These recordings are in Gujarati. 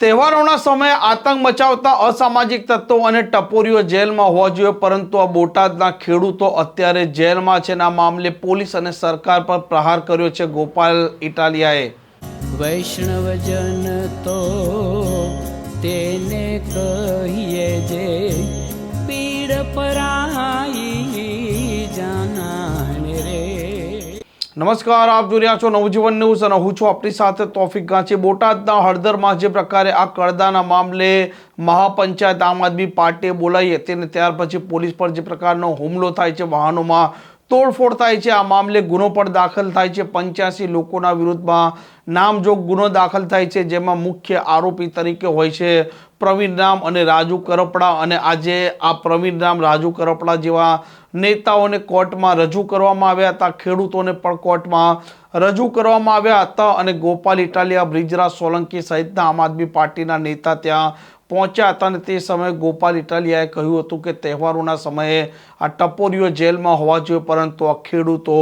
તહેવારોના સમયે આતંક મચાવતા અસામાજિક તત્વો અને ટપોરીઓ જેલમાં હોવા જોઈએ, પરંતુ આ બોટાદના ખેડૂતો અત્યારે જેલમાં છે આ મામલે પોલીસ અને સરકાર પર પ્રહાર કર્યો છે ગોપાલ ઇટાલિયાએ. વૈષ્ણવજન તો તેને કહીએ જે નમસ્કાર, આપ જોઈ રહ્યા છો નવજીવન ન્યૂઝ અને હું છું આપણી સાથે તોફિક ગાંચી. બોટાદના હળદરમાં જે પ્રકારે આ કરદાના મામલે મહાપંચાયત આમ આદમી પાર્ટીએ બોલાવી હતી અને ત્યાર પછી પોલીસ પર જે પ્રકારનો હુમલો થાય છે, વાહનોમાં તોડફોડ થાય છે, આ મામલે ગુનો પણ દાખલ થાય છે. પંચ્યાસી લોકોના વિરુદ્ધમાં નામજોગ ગુનો દાખલ થાય છે, જેમાં મુખ્ય આરોપી તરીકે હોય છે પ્રવીણ રામ અને રાજુ કરપડા અને આજે આ પ્રવીણ રામ, રાજુ કરપડા જેવા નેતાઓને કોર્ટમાં રજૂ કરવામાં આવ્યા હતા. ખેડૂતોને પણ કોર્ટમાં રજૂ કરવામાં આવ્યા હતા અને ગોપાલ ઇટાલિયા, બ્રિજરાજ સોલંકી સહિતના આમ આદમી પાર્ટીના નેતા ત્યાં પહોંચ્યા હતા અને તે સમયે ગોપાલ ઇટાલિયાએ કહ્યું હતું કે તહેવારોના સમયે આ ટપોરીઓ જેલમાં હોવા જોઈએ, પરંતુ આ ખેડૂતો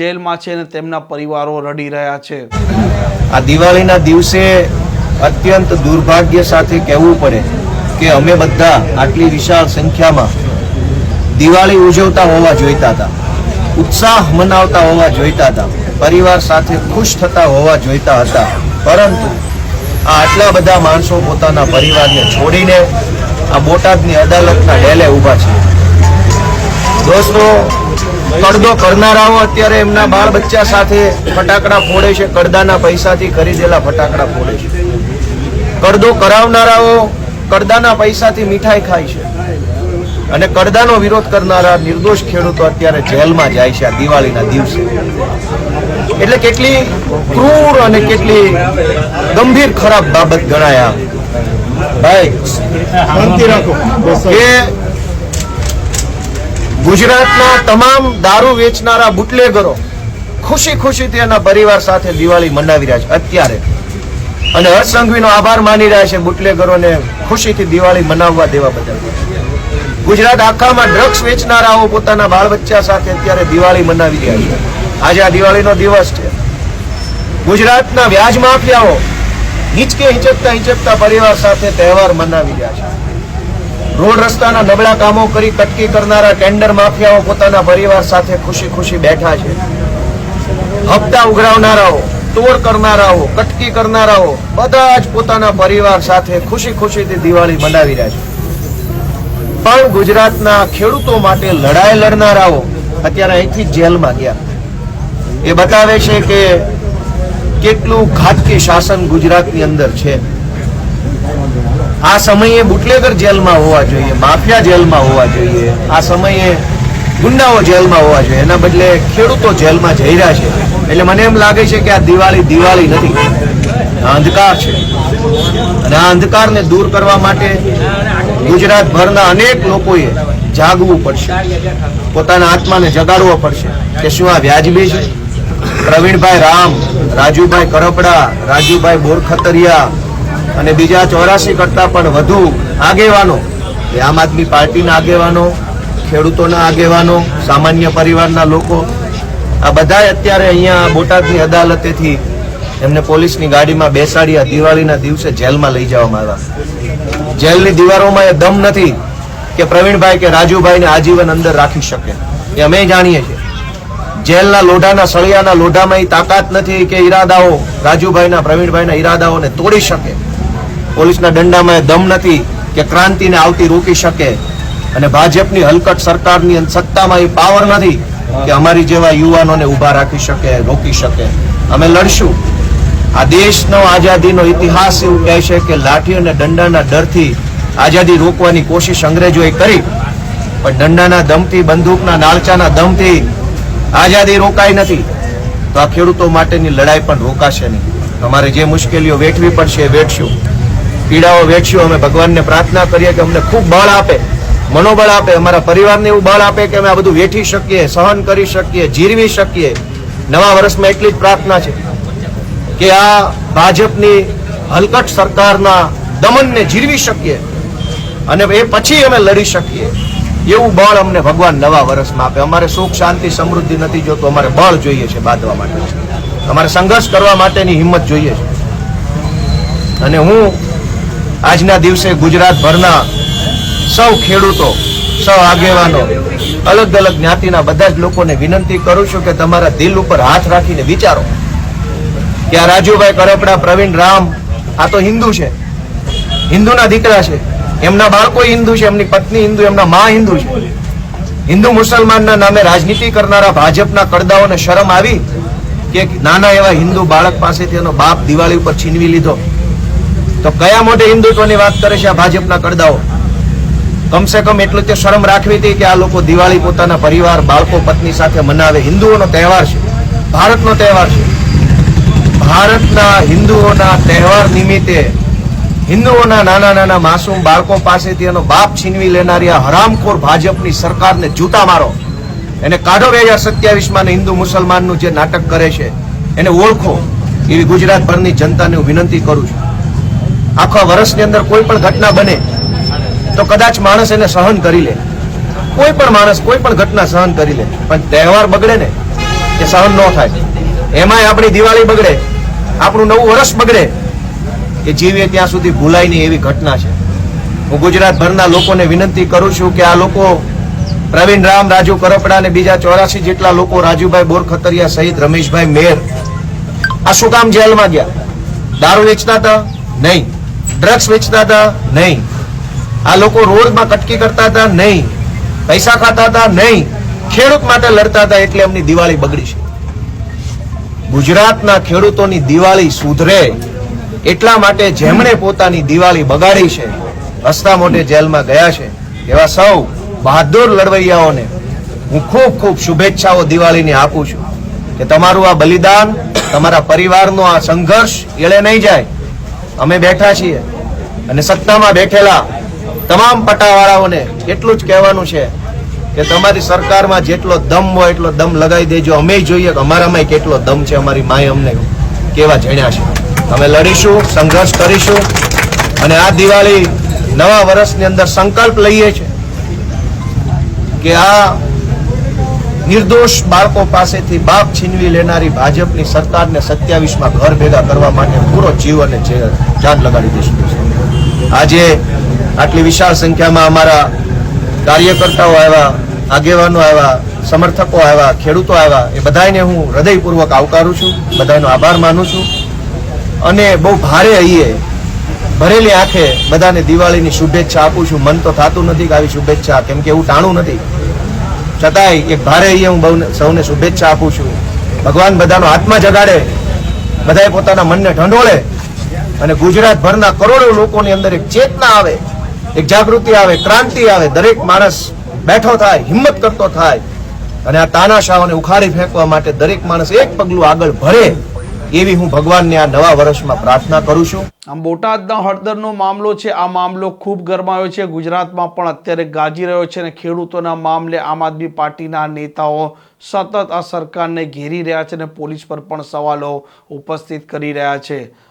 જેલમાં છે અને તેમના પરિવારો રડી રહ્યા છે. આ દિવાળીના દિવસે અત્યંત દુર્ભાગ્ય સાથે કહેવું પડે કે અમે બધા આટલી વિશાળ સંખ્યામાં દિવાળી ઉજવતા હોવા જોઈતા હતા, ઉત્સાહ મનાવતા હોવા જોઈતા હતા, પરિવાર સાથે ખુશ થતા હોવા જોઈતા હતા. પરંતુ આ આટલા બધા માણસો પોતાના પરિવારને છોડીને આ બોટાદની અદાલતના ડેલે ઊભા છે. દોસ્તો, કડદો કરનારાઓ અત્યારે એમના બાળ બચ્ચા સાથે ફટાકડા ફોડે છે, કડદાના પૈસાથી ખરીદેલા ફટાકડા ફોડે છે. કડદો કરાવનારાઓ કરદાના પૈસાથી મીઠાઈ ખાય છે. અને કરદાનો વિરોધ કરનારા નિર્દોષ ખેડૂતો અત્યારે જેલમાં જાય છે આ દિવાળીના દિવસે. એટલે કેટલી ક્રૂર અને કેટલી ગંભીર ખરાબ બાબત ગણાય ભાઈ કે ગુજરાતના તમામ દારૂ વેચનારા બુટલેગરો ખુશી ખુશીથી એના પરિવાર સાથે દિવાળી મનાવી રહ્યા છે અત્યારે. અને હર્ષ આભાર માની રહ્યા છે બુટલેગરોને ખુશીથી દિવાળી મનાવવા દેવા બદલ. ગુજરાત આખામાં ડ્રગ્સ વેચનારાઓ પોતાના બાળ બચ્ચા સાથે અત્યારે દિવાળી મનાવી રહ્યા છે. આજે આ દિવાળીનો દિવસ છે. ગુજરાતના વ્યાજ માફિયાઓ હિંચકે હિંચકતા હિંચકતા પરિવાર સાથે તહેવાર મનાવી રહ્યા છે. રોડ રસ્તાના નબળા કામો કરી કટકી કરનારા ટેન્ડર માફિયાઓ પોતાના પરિવાર સાથે ખુશી ખુશી બેઠા છે. હપ્તા ઉઘરાવનારાઓ તોડ કરનારાઓ, કટકી કરનારાઓ બધા જ પોતાના પરિવાર સાથે ખુશી ખુશીથી દિવાળી મનાવી રહ્યા છે. પણ ગુજરાતના ખેડૂતો માટે લડાઈ લડનારાઓ અત્યારે અહીંથી જેલમાં ગયા. એ બતાવે છે કે કેટલું ઘાતકી શાસન ગુજરાતની અંદર છે. આ સમયે બુટલેગર જેલમાં હોવા જોઈએ, માફિયા જેલમાં હોવા જોઈએ, આ સમયે ગુંડાઓ જેલમાં હોવા જોઈએ. એના બદલે ખેડૂતો જેલમાં જઈ રહ્યા છે. એટલે મને એમ લાગે છે કે આ દિવાળી દિવાળી નથી. અંધકાર છે. અને આ અંધકારને દૂર કરવા માટે ગુજરાતભરના અનેક લોકોએ જાગવું પડશે. પોતાના આત્માને જગાડવો પડશે. કે શું આ વ્યાજબી છે? પ્રવીણભાઈ રામ, રાજુભાઈ કરપડા, રાજુભાઈ બોરખતરિયા અને બીજા ચોરાસી કરતાં પણ વધુ આગેવાનો આમ આદમી પાર્ટીના આગેવાનો, ખેડૂતોના આગેવાનો, સામાન્ય પરિવારના લોકો આ બધા અત્યારે અહીંયા બોટાદની અદાલતેથી એમને પોલીસની ગાડીમાં બેસાડી આ દિવાળીના દિવસે જેલમાં લઈ જવામાં આવ્યા. જેલની દીવારોમાં એ દમ નથી કે પ્રવીણભાઈ કે રાજુભાઈને આજીવન અંદર રાખી શકે. એ અમે જાણીએ છીએ. જેલના લોઢાના, સળિયાના લોઢામાં એ તાકાત નથી કે ઈરાદાઓ, રાજુભાઈના, પ્રવીણભાઈના ઈરાદાઓને તોડી શકે. પોલીસના દંડામાં એ દમ નથી કે ક્રાંતિને આવતી રોકી શકે. અને ભાજપની હલકટ સરકારની સત્તામાં એ પાવર નથી કે અમારી જેવા યુવાનોને ઊભા રાખી શકે, રોકી શકે. અમે લડશું. આ દેશનો આઝાદીનો ઇતિહાસ એવું કહે છે કે લાઠી અને દંડાના ડરથી આઝાદી રોકવાની કોશિશ અંગ્રેજોએ કરી, પણ દંડાના દમથી, બંદૂકના નાળચાના દમથી આઝાદી રોકાઈ નથી. તો આ ખેડૂતો માટેની લડાઈ પણ રોકાશે નહીં. અમારે જે મુશ્કેલીઓ વેઠવી પડશે એ વેઠશું. પીડાઓ વેઠશું. અમે ભગવાનને પ્રાર્થના કરીએ કે અમને ખૂબ બળ આપે. મનોબળ આપે, અમારા પરિવારને એવું બળ આપે કે અમે આ બધું વેઠી શકીએ, સહન કરી શકીએ, જીરવી શકીએ. નવા વર્ષમાં એટલી જ પ્રાર્થના છે કે આ ભાજપની હલકટ સરકારના દમનને જીરવી શકીએ અને એ પછી અમે લડી શકીએ. એવું બળ અમને ભગવાન નવા વર્ષમાં આપે. અમારે સુખ, શાંતિ, સમૃદ્ધિ નથી જોતું. અમારે બળ જોઈએ છે બાંધવા માટે. અમારે સંઘર્ષ કરવા માટેની હિંમત જોઈએ છે. અને હું આજના દિવસે ગુજરાતભરના સૌ ખેડૂતો, સૌ આગેવાનો અલગ અલગ જ્ઞાતિના બધા જ લોકોને વિનંતી કરું છું કે તમારા દિલ ઉપર હાથ રાખીને વિચારો કે આ રાજુભાઈ કરપડા, પ્રવીણ રામ, આ તો હિન્દુ છે, હિન્દુના દીકરા છે, એમના બાળકો હિન્દુ છે, એમની પત્ની હિન્દુ, એમના મા હિન્દુ છે. હિન્દુ મુસલમાનના નામે રાજનીતિ કરનારા ભાજપના કડદાઓને શરમ આવી કે નાના એવા હિન્દુ બાળક પાસેથી એનો બાપ દિવાળી ઉપર છીનવી લીધો. તો કયા મોઢે હિન્દુત્વની વાત કરે છે આ ભાજપના કડદાઓ કમસે કમ એટલું તો શરમ રાખવી હતી કે આ લોકો દિવાળી પોતાના પરિવાર, બાળકો, પત્ની સાથે મનાવે. હિન્દુઓનો તહેવાર છે. ભારતનો તહેવાર છે. ભારતના હિન્દુઓના તહેવાર નિમિત્તે હિન્દુઓના નાના નાના માસૂમ બાળકો પાસેથી એનો બાપ છીનવી લેનારી આ હરામખોર ભાજપની સરકારને જૂતા મારો. એને કાઢો બે હજાર સત્યાવીસમાં હિન્દુ મુસલમાનનું જે નાટક કરે છે, એને ઓળખો. એવી ગુજરાતભરની જનતાને હું વિનંતી કરું છું. આખા વર્ષની અંદર કોઈ પણ ઘટના બને તો કદાચ માણસ એને સહન કરી લે. કોઈ પણ માણસ કોઈ પણ ઘટના સહન કરી લે. પણ તહેવાર બગડે ને, એ સહન ન થાય. એમાંય આપણી દિવાળી બગડે, આપણું નવું વર્ષ બગડે કે જીવીએ ત્યાં સુધી ભૂલાય નહીં એવી ઘટના છે. હું ગુજરાતભરના લોકોને વિનંતી કરું છું કે આ લોકો પ્રવીણ રામ, રાજુ કરપડા અને બીજા ચોરાસી જેટલા લોકો, રાજુભાઈ બોરખતરિયા સહિત રમેશભાઈ મેર, આ શું કામ જેલમાં ગયા? દારૂ વેચતા હતા? નહીં. ડ્રગ્સ વેચતા હતા? નહીં. આ લોકો રોડમાં કટકી કરતા હતા, નહીં. પૈસા ખાતા હતા, નહીં. ખેડૂત માટે લડતા હતા એટલે એમની દિવાળી બગડી છે. ગુજરાતના ખેડૂતોની દિવાળી સુધરે એટલા માટે જેમણે પોતાની દિવાળી બગાડી છે, રસ્તા મોઢે જેલમાં ગયા છે, એવા સૌ બહાદુર લડવૈયાઓને હું ખૂબ ખૂબ શુભેચ્છાઓ દિવાળીની આપું છું કે તમારું આ બલિદાન, તમારા પરિવારનો આ સંઘર્ષ એળે નહીં જાય. અમે બેઠા છીએ અને સત્તામાં બેઠેલા તમામ પટાવાળાઓને એટલું જ કહેવાનું છે કે તમારી સરકારમાં જેટલો દમ હોય એટલો દમ લગાવી દેજો. અમે જોઈએ કે અમારામાં કેટલો દમ છે અમારી માએ અમને કેવા જણ્યા છે. અમે લડીશું, સંઘર્ષ કરીશું અને આ દિવાળી નવા વર્ષની અંદર સંકલ્પ લઈએ છીએ કે આ નિર્દોષ બાળકો પાસેથી બાપ છીનવી લેનારી ભાજપની સરકારને સત્યાવીસમાં ઘર ભેગા કરવા માટે પૂરો જીવ અને જાન લગાડી દઈશું આજે આટલી વિશાળ સંખ્યામાં અમારા કાર્યકર્તાઓ આવ્યા, આગેવાનો આવ્યા, સમર્થકો આવ્યા, ખેડૂતો આવ્યા, એ બધાને હું હૃદયપૂર્વક આવકારું છું બધાનો આભાર માનું છું. અને બહુ ભારે અહીએ ભરેલી આંખે બધાને દિવાળીની શુભેચ્છા આપું છું. મન તો થતું નથી કે આવી શુભેચ્છા, કેમ કે એવું ટાણું નથી. છતાંય એક ભારે અહીએ હું બહુ સૌને શુભેચ્છા આપું છું. ભગવાન બધાનો આત્મા જગાડે, બધાએ પોતાના મનને ઢંઢોળે અને ગુજરાતભરના કરોડો લોકોની અંદર એક ચેતના આવે. એક જાગૃતિ આવે, ક્રાંતિ આવે, દરેક માણસ બેઠો થાય, હિંમત કરતો થાય. અને આ તાનાશાહોને ઉખાડી ફેંકવા માટે દરેક માણસ એક પગલું આગળ ભરે એવી હું ભગવાનને આ નવા વર્ષમાં પ્રાર્થના કરું છું. આમ બોટાદના હળદરનો મામલો છે, આ મામલો ખૂબ ગરમાયો છે. ગુજરાતમાં પણ અત્યારે ગાજી રહ્યો છે અને ખેડૂતોના મામલે આમ આદમી પાર્ટીના નેતાઓ સતત આ સરકારને ઘેરી રહ્યા છે અને પોલીસ પર પણ સવાલો ઉપસ્થિત કરી રહ્યા છે.